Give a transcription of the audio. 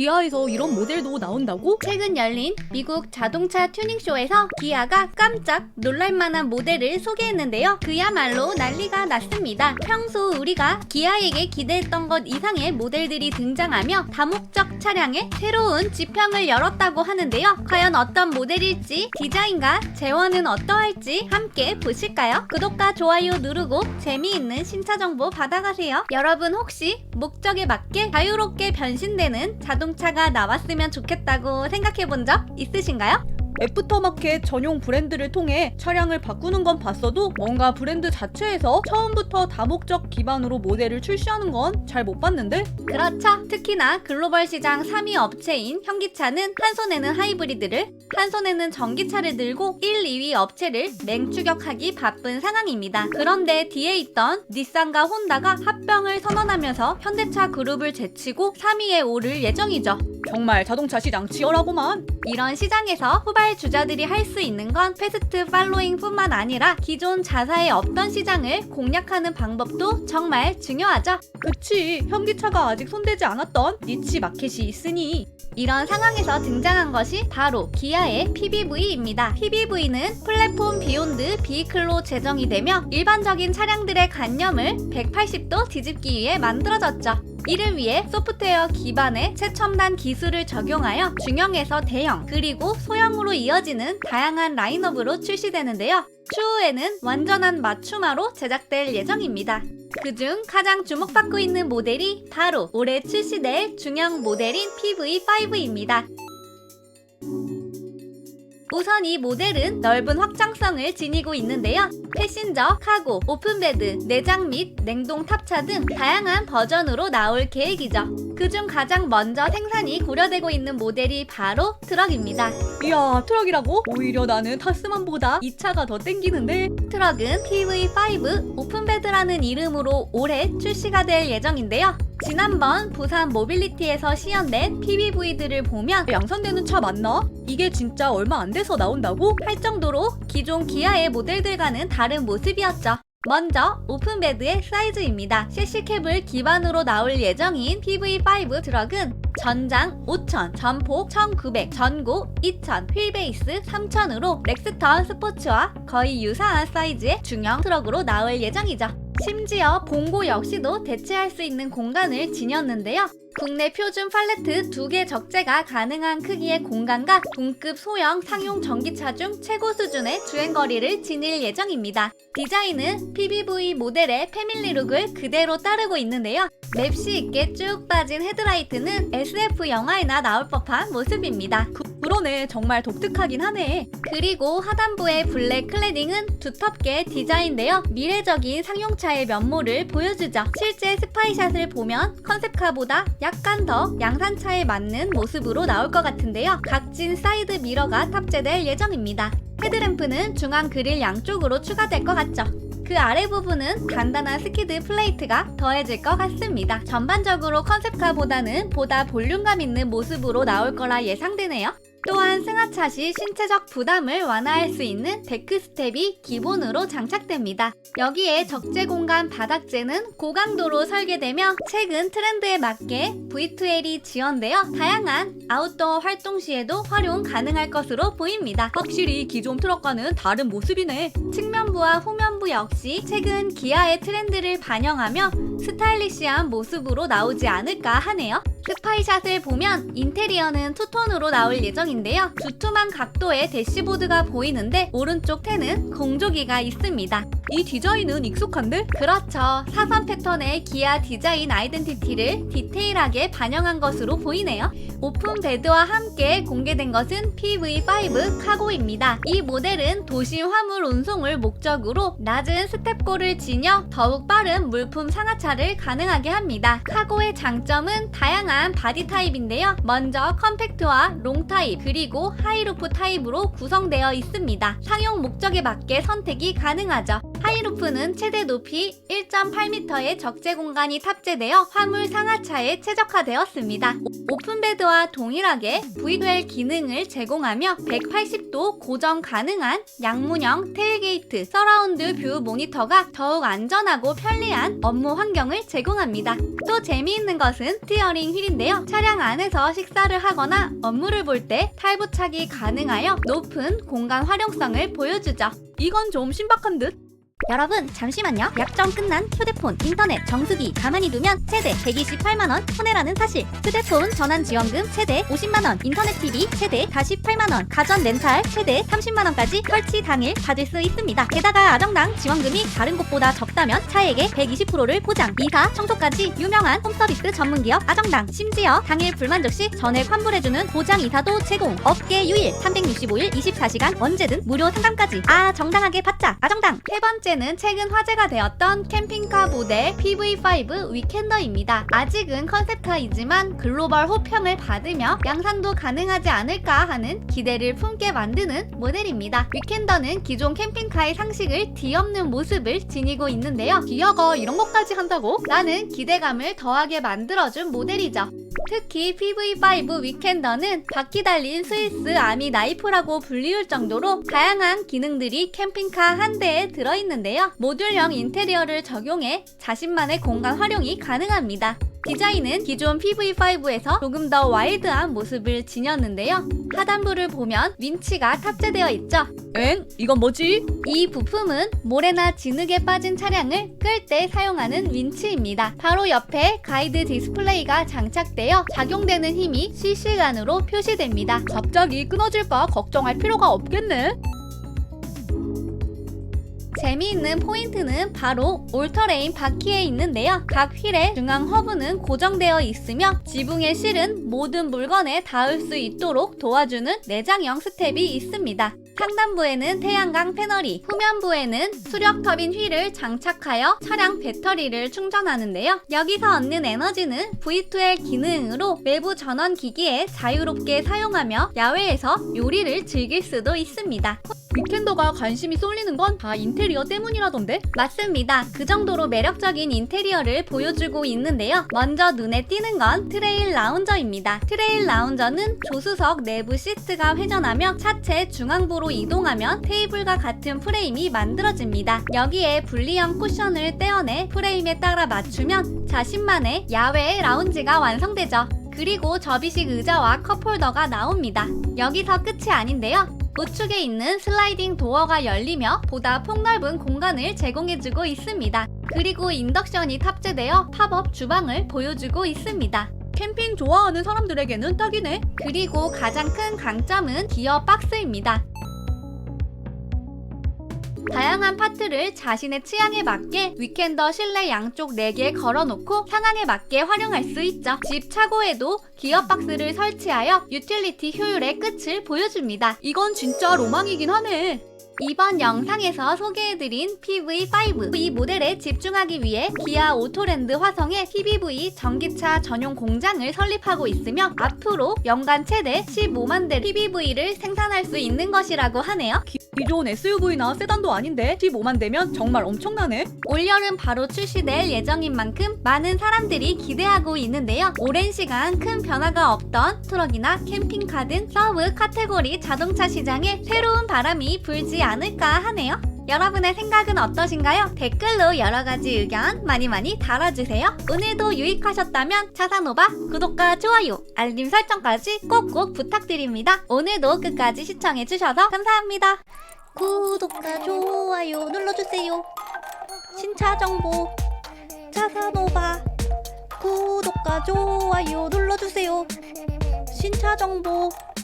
기아에서 이런 모델도 나온다고? 최근 열린 미국 자동차 튜닝쇼에서 기아가 깜짝 놀랄만한 모델을 소개했는데요. 그야말로 난리가 났습니다. 평소 우리가 기아에게 기대했던 것 이상의 모델들이 등장하며 다목적 차량의 새로운 지평을 열었다고 하는데요. 과연 어떤 모델일지, 디자인과 재원은 어떠할지 함께 보실까요? 구독과 좋아요 누르고 재미있는 신차 정보 받아가세요. 여러분 혹시 목적에 맞게 자유롭게 변신되는 자동 차가 나왔으면 좋겠다고 생각해 본 적 있으신가요? 애프터마켓 전용 브랜드를 통해 차량을 바꾸는 건 봤어도 뭔가 브랜드 자체에서 처음부터 다목적 기반으로 모델을 출시하는 건 잘 못 봤는데? 그렇죠. 특히나 글로벌 시장 3위 업체인 현기차는 한 손에는 하이브리드를, 한 손에는 전기차를 들고 1, 2위 업체를 맹추격하기 바쁜 상황입니다. 그런데 뒤에 있던 닛산과 혼다가 합병을 선언하면서 현대차 그룹을 제치고 3위에 오를 예정이죠. 정말 자동차 시장 치열하고만. 이런 시장에서 후발 주자들이 할 수 있는 건 패스트 팔로잉 뿐만 아니라 기존 자사의 없던 시장을 공략하는 방법도 정말 중요하죠. 그치, 현기차가 아직 손대지 않았던 니치 마켓이 있으니. 이런 상황에서 등장한 것이 바로 기아의 PBV입니다. PBV는 플랫폼 비욘드 비클로 제정이 되며 일반적인 차량들의 간념을 180도 뒤집기 위해 만들어졌죠. 이를 위해 소프트웨어 기반의 최첨단 기술을 적용하여 중형에서 대형 그리고 소형으로 이어지는 다양한 라인업으로 출시되는데요. 추후에는 완전한 맞춤화로 제작될 예정입니다. 그중 가장 주목받고 있는 모델이 바로 올해 출시될 중형 모델인 PV5입니다. 우선 이 모델은 넓은 확장성을 지니고 있는데요. 패신저, 카고, 오픈베드, 내장 및 냉동 탑차 등 다양한 버전으로 나올 계획이죠. 그중 가장 먼저 생산이 고려되고 있는 모델이 바로 트럭입니다. 이야, 트럭이라고? 오히려 나는 타스만보다 이 차가 더 땡기는데? 트럭은 PV5 오픈베드라는 이름으로 올해 출시가 될 예정인데요. 지난번 부산 모빌리티에서 시연된 PBV들을 보면 양산되는 차 맞나? 이게 진짜 얼마 안 돼서 나온다고? 할 정도로 기존 기아의 모델들과는 다른 모습이었죠. 먼저 오픈베드의 사이즈입니다. CC캡을 기반으로 나올 예정인 PV5 트럭은 전장 5000, 전폭 1900, 전고 2000, 휠베이스 3000으로 렉스턴 스포츠와 거의 유사한 사이즈의 중형 트럭으로 나올 예정이죠. 심지어 봉고 역시도 대체할 수 있는 공간을 지녔는데요. 국내 표준 팔레트 두개 적재가 가능한 크기의 공간과 동급 소형 상용 전기차 중 최고 수준의 주행거리를 지닐 예정입니다. 디자인은 PBV 모델의 패밀리룩을 그대로 따르고 있는데요. 맵시 있게 쭉 빠진 헤드라이트는 SF 영화에나 나올 법한 모습입니다. 그, 그러네, 정말 독특하긴 하네. 그리고 하단부의 블랙 클래딩은 두텁게 디자인되어 미래적인 상용차의 면모를 보여주죠. 실제 스파이샷을 보면 컨셉카보다 약간 더 양산차에 맞는 모습으로 나올 것 같은데요. 각진 사이드 미러가 탑재될 예정입니다. 헤드램프는 중앙 그릴 양쪽으로 추가될 것 같죠. 그 아래 부분은 간단한 스키드 플레이트가 더해질 것 같습니다. 전반적으로 컨셉카보다는 보다 볼륨감 있는 모습으로 나올 거라 예상되네요. 또한 승하차 시 신체적 부담을 완화할 수 있는 데크 스텝이 기본으로 장착됩니다. 여기에 적재 공간 바닥재는 고강도로 설계되며 최근 트렌드에 맞게 V2L이 지원되어 다양한 아웃도어 활동 시에도 활용 가능할 것으로 보입니다. 확실히 기존 트럭과는 다른 모습이네. 측면부와 후면부 역시 최근 기아의 트렌드를 반영하며 스타일리시한 모습으로 나오지 않을까 하네요. 스파이샷을 보면 인테리어는 투톤으로 나올 예정인데요. 두툼한 각도의 대시보드가 보이는데 오른쪽 테는 공조기가 있습니다. 이 디자인은 익숙한데? 그렇죠. 사선 패턴의 기아 디자인 아이덴티티를 디테일하게 반영한 것으로 보이네요. 오픈 베드와 함께 공개된 것은 PV5 카고입니다. 이 모델은 도심 화물 운송을 목적으로 낮은 스텝고를 지녀 더욱 빠른 물품 상하차를 가능하게 합니다. 카고의 장점은 다양한 바디 타입인데요. 먼저 컴팩트와 롱 타입 그리고 하이루프 타입으로 구성되어 있습니다. 상용 목적에 맞게 선택이 가능하죠. 하이루프는 최대 높이 1.8m의 적재 공간이 탑재되어 화물 상하차에 최적화되었습니다. 오- 오픈베드와 동일하게 V12 기능을 제공하며 180도 고정 가능한 양문형 테일게이트 서라운드 뷰 모니터가 더욱 안전하고 편리한 업무 환경을 제공합니다. 또 재미있는 것은 스티어링 휠인데요. 차량 안에서 식사를 하거나 업무를 볼 때 탈부착이 가능하여 높은 공간 활용성을 보여주죠. 이건 좀 신박한 듯? 여러분 잠시만요. 약정 끝난 휴대폰, 인터넷, 정수기 가만히 두면 최대 128만원 손해라는 사실. 휴대폰 전환 지원금 최대 50만원, 인터넷 TV 최대 48만원, 가전 렌탈 최대 30만원까지 설치 당일 받을 수 있습니다. 게다가 아정당 지원금이 다른 곳보다 적다면 차액의 120%를 보장. 이사, 청소까지 유명한 홈서비스 전문기업 아정당. 심지어 당일 불만족 시 전액 환불해주는 보장 이사도 제공. 업계 유일 365일 24시간 언제든 무료 상담까지. 아 정당하게 받자. 아정당. 세 번째 는 최근 화제가 되었던 캠핑카 모델 PV5 위켄더입니다. 아직은 컨셉카이지만 글로벌 호평을 받으며 양산도 가능하지 않을까 하는 기대를 품게 만드는 모델입니다. 위켄더는 기존 캠핑카의 상식을 뒤엎는 모습을 지니고 있는데요. 기아가 이런 것까지 한다고? 라는 기대감을 더하게 만들어준 모델이죠. 특히 PV5 위켄더는 바퀴 달린 스위스 아미 나이프라고 불리울 정도로 다양한 기능들이 캠핑카 한 대에 들어있는데요. 모듈형 인테리어를 적용해 자신만의 공간 활용이 가능합니다. 디자인은 기존 PV5에서 조금 더 와일드한 모습을 지녔는데요. 하단부를 보면 윈치가 탑재되어 있죠. 엥? 이건 뭐지? 이 부품은 모래나 진흙에 빠진 차량을 끌 때 사용하는 윈치입니다. 바로 옆에 가이드 디스플레이가 장착되어 작용되는 힘이 실시간으로 표시됩니다. 갑자기 끊어질까 걱정할 필요가 없겠네. 재미있는 포인트는 바로 올터레인 바퀴에 있는데요. 각 휠의 중앙 허브는 고정되어 있으며 지붕에 실은 모든 물건에 닿을 수 있도록 도와주는 내장형 스텝이 있습니다. 상단부에는 태양광 패널이, 후면부에는 수력 터빈 휠을 장착하여 차량 배터리를 충전하는데요. 여기서 얻는 에너지는 V2L 기능으로 외부 전원 기기에 자유롭게 사용하며 야외에서 요리를 즐길 수도 있습니다. 위켄더가 관심이 쏠리는 건 다 인테리어 때문이라던데? 맞습니다. 그 정도로 매력적인 인테리어를 보여주고 있는데요. 먼저 눈에 띄는 건 트레일 라운저입니다. 트레일 라운저는 조수석 내부 시트가 회전하며 차체 중앙부로 이동하면 테이블과 같은 프레임이 만들어집니다. 여기에 분리형 쿠션을 떼어내 프레임에 따라 맞추면 자신만의 야외 라운지가 완성되죠. 그리고 접이식 의자와 컵홀더가 나옵니다. 여기서 끝이 아닌데요. 우측에 있는 슬라이딩 도어가 열리며 보다 폭넓은 공간을 제공해주고 있습니다. 그리고 인덕션이 탑재되어 팝업 주방을 보여주고 있습니다. 캠핑 좋아하는 사람들에게는 딱이네. 그리고 가장 큰 강점은 기어 박스입니다. 다양한 파트를 자신의 취향에 맞게 위켄더 실내 양쪽 4개 걸어놓고 상황에 맞게 활용할 수 있죠. 집 차고에도 기어박스를 설치하여 유틸리티 효율의 끝을 보여줍니다. 이건 진짜 로망이긴 하네. 이번 영상에서 소개해드린 PV5 이 모델에 집중하기 위해 기아 오토랜드 화성에 PBV 전기차 전용 공장을 설립하고 있으며 앞으로 연간 최대 15만 대 PBV를 생산할 수 있는 것이라고 하네요. 기존 SUV나 세단도 아닌데 15만 대면 정말 엄청나네. 올여름 바로 출시될 예정인 만큼 많은 사람들이 기대하고 있는데요. 오랜 시간 큰 변화가 없던 트럭이나 캠핑카 등 서브 카테고리 자동차 시장에 새로운 바람이 불지 않을까 하네요. 여러분의 생각은 어떠신가요? 댓글로 여러 가지 의견 많이 많이 달아주세요. 오늘도 유익하셨다면 차산오바 구독과 좋아요, 알림 설정까지 꼭꼭 부탁드립니다. 오늘도 끝까지 시청해주셔서 감사합니다. 구독과 좋아요 눌러주세요. 신차 정보 차산오바 구독과 좋아요 눌러주세요. 신차 정보